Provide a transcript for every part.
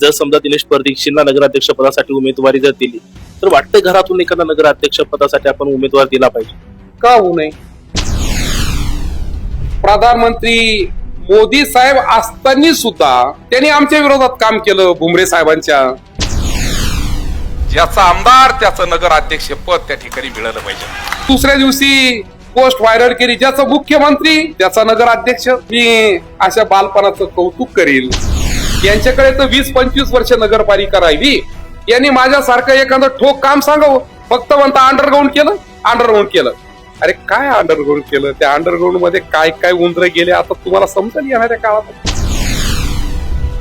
जर समजा दिनेश परदीक्षींना नगराध्यक्ष पदासाठी उमेदवारी जर दिली तर वाटतं घरातून एखादा नगराध्यक्ष पदासाठी आपण उमेदवार दिला पाहिजे? का होऊ नये? प्रधानमंत्री मोदी साहेब असताना सुद्धा त्यांनी आमच्या विरोधात काम केलं भुमरे साहेबांच्या. ज्याचा आमदार त्याचं नगराध्यक्ष पद त्या ठिकाणी मिळालं पाहिजे. दुसऱ्या दिवशी पोस्ट व्हायरल केली ज्याचा मुख्यमंत्री त्याचा नगराध्यक्ष मी अशा बालपणाचं कौतुक करील. यांच्याकडे तर वीस पंचवीस वर्ष नगरपालिका राहिली. यांनी माझ्यासारखं एखादं ठोक काम सांगावं? फक्त म्हणता अंडरग्राऊंड केलं अंडरग्राऊंड केलं. अरे काय अंडरग्राऊंड केलं? त्या अंडरग्राऊंडमध्ये काय काय उंदर गेले आता तुम्हाला समजेल येणाऱ्या काळात?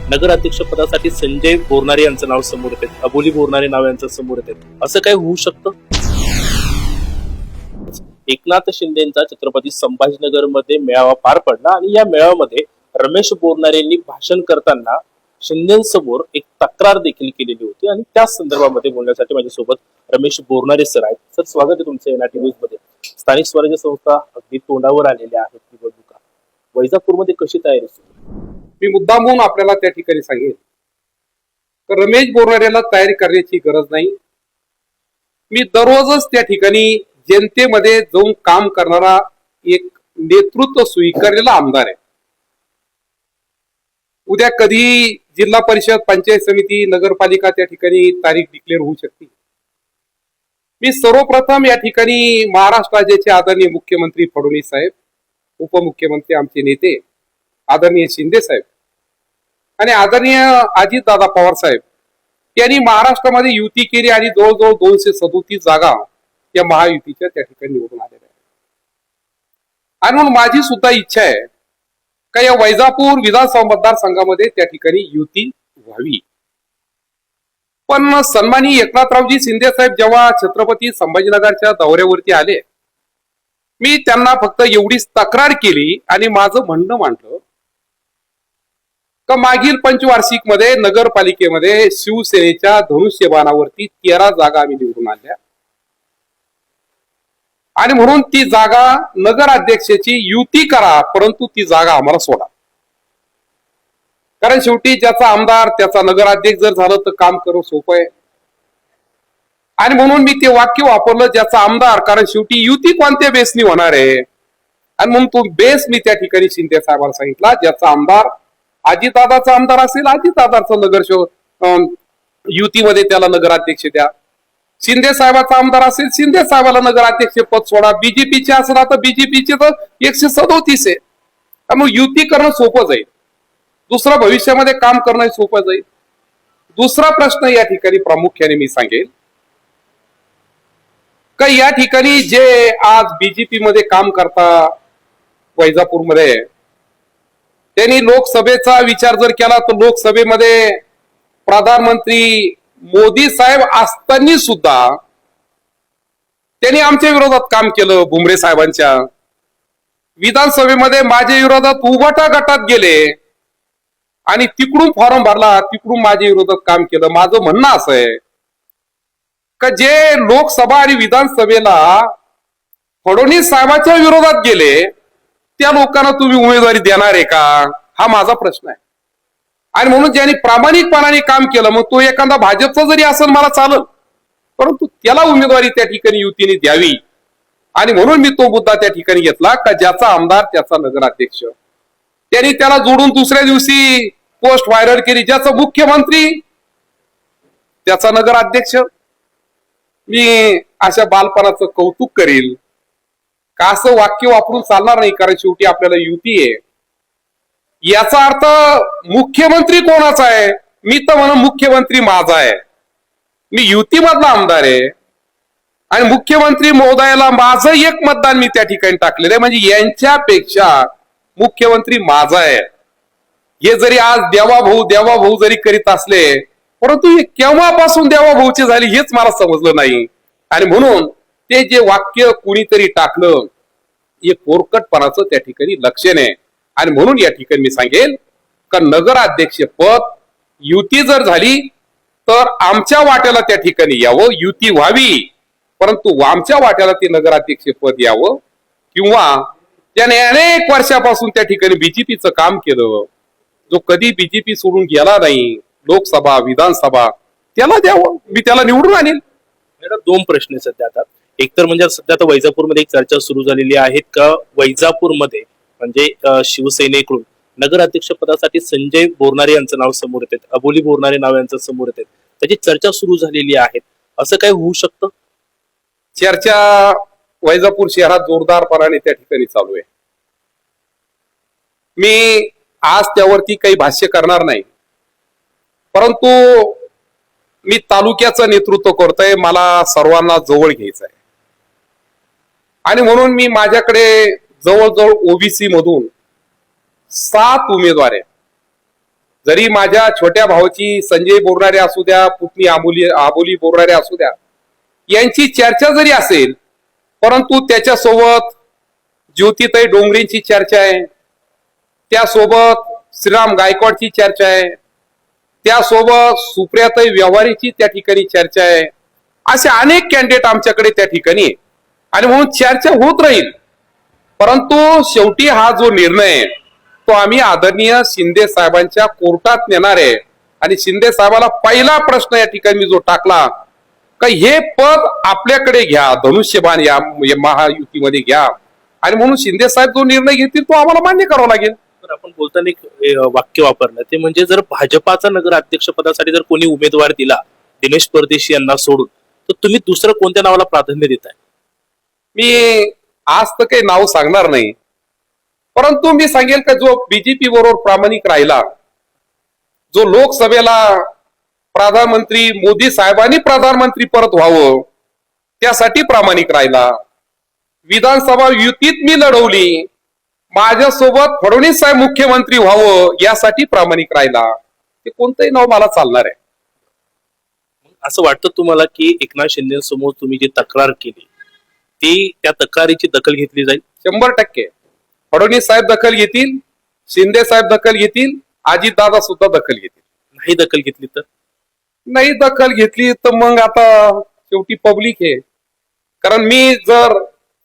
नगराध्यक्ष पदासाठी संजय बोरणारे यांचं नाव समोर येते. अबोली बोरणारे नाव यांचं समोर येते. असं काय होऊ शकतं? एकनाथ शिंदेचा छत्रपती संभाजीनगरमध्ये मेळावा पार पडला आणि या मेळाव्यामध्ये रमेश बोरनारेंनी भाषण करताना शिंदेसमोर एक तक्रार देखील केलेली होती आणि त्या संदर्भामध्ये बोलण्यासाठी माझ्यासोबत रमेश बोरणारे सर आहेत. सर स्वागत आहे तुमचं एनआरटी न्यूजमध्ये. स्थानिक स्वराज्य संस्था अगदी तोंडावर आलेल्या आहेत निवडणुका. वैजापूरमध्ये कशी तयारी सुरू? मी मुद्दा म्हणून आपल्याला त्या ठिकाणी सांगेन. तर रमेश बोरणाऱ्याला तयारी करण्याची गरज नाही. मी दररोजच त्या ठिकाणी जनतेमध्ये जाऊन काम करणारा एक नेतृत्व स्वीकारलेला आमदार आहे. उद्या कधी जिल्हा परिषद पंचायत समिती नगरपालिका त्या ठिकाणी तारीख डिक्लेअर होऊ शकते. मी सर्वप्रथम या ठिकाणी महाराष्ट्र राज्याचे आदरणीय मुख्यमंत्री फडणवीस साहेब उपमुख्यमंत्री आमचे नेते आदरणीय शिंदे साहेब आणि आदरणीय अजितदादा पवार साहेब यांनी महाराष्ट्रामध्ये युती केली आणि जवळजवळ दोनशे सदोतीस जागा या महायुतीच्या त्या ठिकाणी निवडून आलेल्या आहेत. आणि म्हणून माझी सुद्धा इच्छा आहे का या वैजापूर विधानसभा मतदारसंघामध्ये त्या ठिकाणी युती व्हावी? पण सन्मानी एकनाथरावजी शिंदे साहेब जेव्हा छत्रपती संभाजीनगरच्या दौऱ्यावरती आले मी त्यांना फक्त एवढीच तक्रार केली आणि माझं म्हणणं मांडलं का मागील पंचवार्षिकमध्ये नगरपालिकेमध्ये शिवसेनेच्या धनुष्यबाणावरती तेरा जागा आम्ही निवडून आणल्या. आणि म्हणून ती जागा नगराध्यक्षाची युती करा परंतु ती जागा आम्हाला सोडा. कारण शेवटी ज्याचा आमदार त्याचा नगराध्यक्ष जर झालं तर काम करणं सोपं आहे. आणि म्हणून मी ते वाक्य वापरलं ज्याचा आमदार कारण शेवटी युती कोणत्या बेसनी होणार आहे? आणि म्हणून तो बेस मी त्या ठिकाणी शिंदे साहेबांना सांगितला ज्याचा आमदार अजितदादाचा आमदार असेल अजितदादाचा नगर अं, युतीमध्ये त्याला नगराध्यक्ष द्या. शिंदे साहेबाचा आमदार असेल शिंदे साहेबाला नगराध्यक्ष पद सोडा. बीजेपीचे असेल आता बीजेपीचे तर एकशे सदोतीस आहे. त्यामुळे युती करणं सोपं जाईल. दुसरं भविष्यामध्ये काम करणं सोपं जाईल. दुसरा प्रश्न या ठिकाणी प्रामुख्याने मी सांगेल. का या ठिकाणी जे आज बीजेपी मध्ये काम करता वैजापूरमध्ये त्यांनी लोकसभेचा विचार जर केला तर लोकसभेमध्ये प्रधानमंत्री मोदी साहेब असताना सुद्धा त्यांनी आमच्या विरोधात काम केलं भुमरे साहेबांच्या. विधानसभेमध्ये माझ्या विरोधात उभटा गटात गेले आणि तिकडून फॉर्म भरला तिकडून माझ्या विरोधात काम केलं. माझं म्हणणं असं आहे का जे लोकसभा आणि विधानसभेला फडणवीस साहेबांच्या विरोधात गेले त्या लोकांना तुम्ही उमेदवारी देणार आहे का? हा माझा प्रश्न आहे. आणि म्हणून ज्यांनी प्रामाणिकपणाने काम केलं मग तो एखादा भाजपचा जरी असेल मला चालल. परंतु त्याला उमेदवारी त्या ठिकाणी युतीने द्यावी. आणि म्हणून मी तो मुद्दा त्या ठिकाणी घेतला का ज्याचा आमदार त्याचा नगराध्यक्ष. त्यांनी त्याला जोडून दुसऱ्या दिवशी पोस्ट व्हायरल केली. ज्याचा मुख्यमंत्री त्याचा नगराध्यक्ष. मी अशा बालपणाचं कौतुक करेल. का असं वाक्य वापरून चालणार नाही कारण शेवटी आपल्याला युती आहे. याचा अर्थ मुख्यमंत्री कोणाचा आहे? मी तर म्हणून मुख्यमंत्री माझा आहे. मी युतीमधला आमदार आहे. आणि मुख्यमंत्री महोदयाला माझं एक मतदान मी त्या ठिकाणी टाकलेलं आहे. म्हणजे यांच्यापेक्षा मुख्यमंत्री माझा आहे. हे जरी आज देवा भाऊ देवा भाऊ जरी करीत असले परंतु हे केव्हापासून देवा भाऊचे झाले हेच मला समजलं नाही. आणि म्हणून ते जे वाक्य कुणीतरी टाकलं हे कोरकटपणाचं त्या ठिकाणी लक्षण आहे. आणि म्हणून या ठिकाणी मी सांगेल का नगराध्यक्ष पद युती जर झाली तर आमच्या वाट्याला त्या ठिकाणी यावं युती व्हावी. परंतु आमच्या वाट्याला ते नगराध्यक्ष पद यावं किंवा त्याने अनेक वर्षापासून त्या ठिकाणी बीजेपीचं काम केलं. जो कधी बीजेपी सोडून गेला नाही लोकसभा विधानसभा त्याला द्यावं. मी त्याला निवडून आणेल. मॅडम दोन प्रश्न सध्या आता. एक तर म्हणजे सध्या आता वैजापूरमध्ये एक चर्चा सुरू झालेली आहे का वैजापूरमध्ये म्हणजे शिवसेनेकडून. नगराध्यक्ष पदासाठी संजय बोरणारे यांचं नाव समोर येते. अबोली बोरणारे नाव यांचं समोर येते. त्याची चर्चा सुरू झालेली आहे. असं काय होऊ शकतं? चर्चा वैजापूर शहरात जोरदारपणाने त्या ठिकाणी चालू आहे. मी आज त्यावरती काही भाष्य करणार नाही. परंतु मी तालुक्याचं नेतृत्व करतोय मला सर्वांना जवळ घ्यायचं आहे आणि म्हणून मी माझ्याकडे जवळजवळ ओबीसी मधून सात उमेदवार आहेत जरी माझ्या छोट्या भावाची संजय बोरणारे असू द्या पुतणी आबोली आबोली बोरणारे असू द्या यांची चर्चा जरी असेल परंतु त्याच्यासोबत ज्योतिताई डोंगरेंची चर्चा आहे त्यासोबत श्रीराम गायकवाडची चर्चा आहे त्यासोबत सुप्रियाताई व्यवहारीची त्या ठिकाणी चर्चा आहे असे अनेक कॅन्डिडेट आमच्याकडे त्या ठिकाणी आहे. आणि म्हणून चर्चा होत राहील परंतु शेवटी हा जो निर्णय तो आम्ही आदरणीय शिंदे साहेबांच्या कोर्टात नेणार आहे. आणि शिंदे साहेबाला पहिला प्रश्न या ठिकाणी मी जो टाकला का हे पद आपल्याकडे घ्या धनुष्यबाण या महायुतीमध्ये घ्या. आणि म्हणून शिंदे साहेब जो निर्णय घेतील तो आम्हाला मान्य करावा लागेल. तर आपण बोलताना एक वाक्य वापरलं. ते म्हणजे जर भाजपाचा नगर अध्यक्ष पदासाठी जर कोणी उमेदवार दिला दिनेश परदेशी यांना सोडून तर तुम्ही दुसरं कोणत्या नावाला प्राधान्य देताय? मी आज तर काही नाव सांगणार नाही. परंतु मी सांगेल का जो बीजेपी बरोबर प्रामाणिक राहिला जो लोकसभेला प्रधानमंत्री मोदी साहेबांनी प्रधानमंत्री परत व्हावं त्यासाठी प्रामाणिक राहिला. विधानसभा युतीत मी लढवली माझ्यासोबत फडणवीस साहेब मुख्यमंत्री व्हावं यासाठी प्रामाणिक राहिला. ते कोणतंही नाव मला चालणार आहे. असं वाटतं तुम्हाला की एकनाथ शिंदेसमोर तुम्ही जी तक्रार केली ती त्या तक्रारीची दखल घेतली जाईल. शंभर टक्के. फडणवीस साहेब दखल घेतील शिंदे साहेब दखल घेतील अजितदादा सुद्धा दखल घेतील. नाही दखल घेतली तर? नाही दखल घेतली तर मग आता शेवटी पब्लिक आहे. कारण मी जर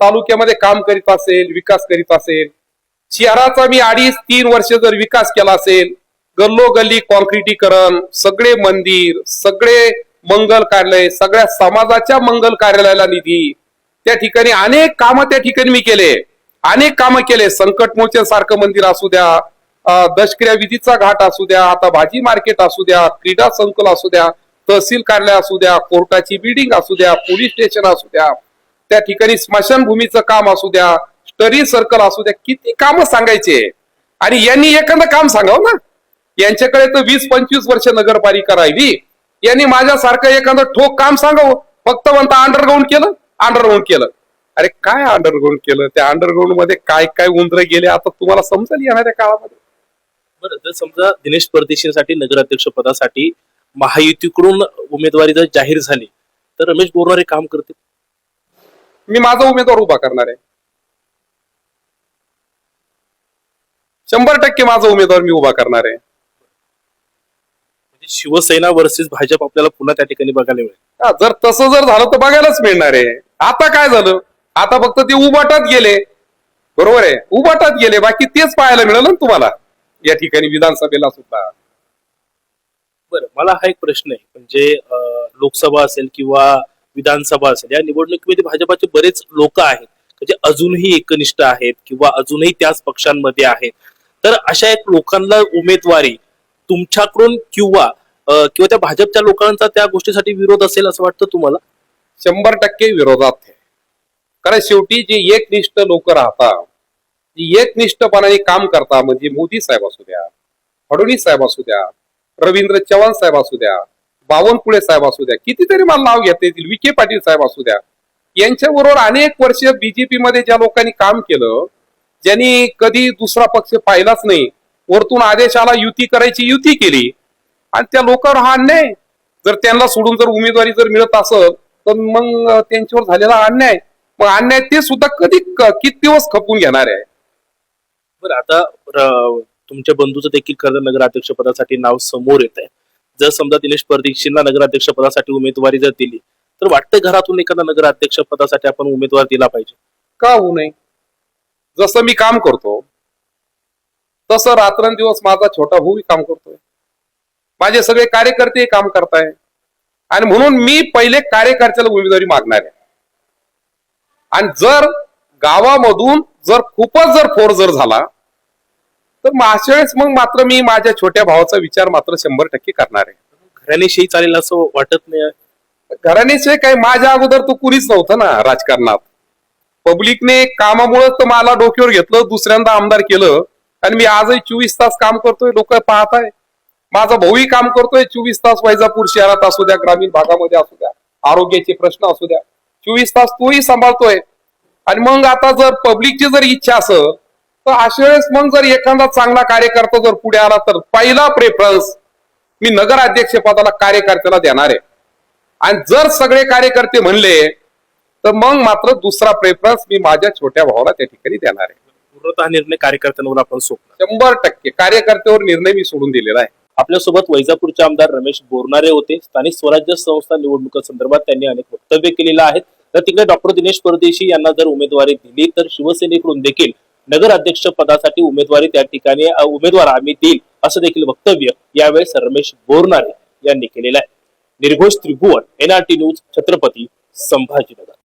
तालुक्यामध्ये काम करीत असेल विकास करीत असेल शहराचा मी अडीच तीन वर्ष जर विकास केला असेल गल्लोगल्ली कॉन्क्रिटीकरण सगळे मंदिर सगळे मंगल कार्यालय सगळ्या समाजाच्या मंगल कार्यालयाला निधी त्या ठिकाणी अनेक कामं त्या ठिकाणी मी केले. अनेक कामं केले. संकटमोचन सारखं मंदिर असू द्या दशक्रिया विधीचा घाट असू द्या आता भाजी मार्केट असू द्या क्रीडा संकुल असू द्या तहसील कार्यालय असू द्या कोर्टाची बिल्डिंग असू द्या पोलीस स्टेशन असू द्या त्या ठिकाणी स्मशानभूमीचं काम असू द्या स्टडी सर्कल असू द्या किती कामं सांगायचे? आणि यांनी एखादं काम सांगावं ना? यांच्याकडे तर वीस पंचवीस वर्ष नगरपालिका राहिली. यांनी माझ्यासारखं एखादं ठोक काम सांगावं. फक्त म्हणता अंडरग्राऊंड केलं. अंडरग्राऊंड केलं. अरे काय अंडरग्राऊंड केलं? त्या अंडरग्राऊंडमध्ये काय काय उंदर गेले आता तुम्हाला समजेल येणाऱ्या काळामध्ये. बरं जर समजा दिनेश परदेशींसाठी नगराध्यक्ष पदासाठी महायुतीकडून उमेदवारी जर जाहीर झाली तर रमेश बोरनारे काम करतील? मी माझा उमेदवार उभा करणार आहे. शंभर टक्के माझा उमेदवार मी उभा करणार आहे. म्हणजे शिवसेना वर्सेस भाजप आपल्याला पुन्हा त्या ठिकाणी बघायला मिळेल. हा, जर तसं जर झालं तर बघायलाच मिळणार आहे. आता काय झालं? आता फक्त ते उबाटात गेले. बरोबर आहे? उबाटात गेले. बाकी तेच पाहायला मिळालं ना तुम्हाला. या ठिकाणी विधानसभेला सुद्धा. बरं मला हा एक प्रश्न आहे. म्हणजे अं, लोकसभा असेल किंवा विधानसभा असेल या निवडणुकीमध्ये भाजपाचे बरेच लोक आहेत. म्हणजे अजूनही एकनिष्ठ आहेत किंवा अजूनही त्याच पक्षांमध्ये आहेत. तर अशा एक लोकांना उमेदवारी तुमच्याकडून किंवा अं, किंवा त्या भाजपच्या लोकांचा त्या गोष्टीसाठी विरोध असेल असं वाटतं तुम्हाला? शंभर टक्के विरोधात आहे. कारण शेवटी जे एकनिष्ठ लोक राहतात जी एकनिष्ठपणाने काम करता म्हणजे मोदी साहेब असू द्या फडणवीस साहेब असू द्या रवींद्र चव्हाण साहेब असू द्या बावनकुळे साहेब असू द्या कितीतरी मला नाव घेता येतील विखे पाटील साहेब असू द्या. यांच्याबरोबर अनेक वर्ष बीजेपी मध्ये ज्या लोकांनी काम केलं ज्यांनी कधी दुसरा पक्ष पाहिलाच नाही वरतून आदेशाला युती करायची युती केली आणि त्या लोकांवर हा अन्याय. जर त्यांना सोडून जर उमेदवारी जर मिळत असेल तर मग त्यांच्यावर झालेला अन्याय. मग अन्याय ते सुद्धा कधी किती दिवस खपून घेणार आहे? बरं आता तुमच्या बंधूचं देखील खरं नगराध्यक्ष पदासाठी नाव समोर येत आहे जर समजा दिनेश परदेशींना नगराध्यक्ष पदासाठी उमेदवारी जर दिली तर वाटतं घरातून एखादा नगराध्यक्ष पदासाठी आपण उमेदवार दिला पाहिजे? का होऊ नये? जसं मी काम करतो तसं रात्रंदिवस माझा छोटा भाऊ काम करतोय. माझे सगळे कार्यकर्ते काम करताय आणि म्हणून मी पहिले कार्यकर्त्याला उमेदवारी मागणार आहे. आणि जर गावामधून जर खूपच जर फोर जर झाला तर वेळेस मग मात्र मी माझ्या छोट्या भावाचा विचार मात्र शंभर टक्के करणार आहे. घराणेशाही चालेल असं वाटत नाही. घराण्याशिवाय काही माझ्या अगोदर तो कुणीच नव्हतं ना राजकारणात. पब्लिकने कामामुळे तर मला डोक्यावर घेतलं दुसऱ्यांदा आमदार केलं. आणि मी आजही चोवीस तास काम करतोय लोक पाहत आहे. माझा भाऊही काम करतोय चोवीस तास वैजापूर शहरात असू द्या ग्रामीण भागामध्ये असू द्या आरोग्याचे प्रश्न असू द्या चोवीस तास तोही सांभाळतोय. आणि मग आता जर पब्लिकची जर इच्छा असेल तर अशा वेळेस मग जर एखादा चांगला कार्यकर्ता जर पुढे आला तर पहिला प्रेफरन्स मी नगराध्यक्ष पदाला कार्यकर्त्याला देणार आहे. आणि जर सगळे कार्यकर्ते म्हणले तर मग मात्र दुसरा प्रेफरन्स मी माझ्या छोट्या भावाला त्या ठिकाणी देणार आहे. पूर्णतः निर्णय कार्यकर्त्यांवर आपण सोपला शंभर टक्के कार्यकर्त्यावर निर्णय मी सोडून दिलेला आहे. आपल्यासोबत वैजापूरचे आमदार रमेश बोरनारे होते. स्थानिक स्वराज्य संस्था निवडणुकीसंदर्भात त्यांनी अनेक वक्तव्य केलेलं आहेत. तर तिकडे डॉक्टर दिनेश परदेशी यांना जर उमेदवारी दिली तर शिवसेनेकडून देखील नगर अध्यक्ष पदासाठी उमेदवारी त्या ठिकाणी उमेदवार आम्ही देईल असं देखील वक्तव्य यावेळेस रमेश बोरनारे यांनी केलेलं आहे. Nirghosh Tribhuvan NRT news Chhatrapati Sambhajinagar.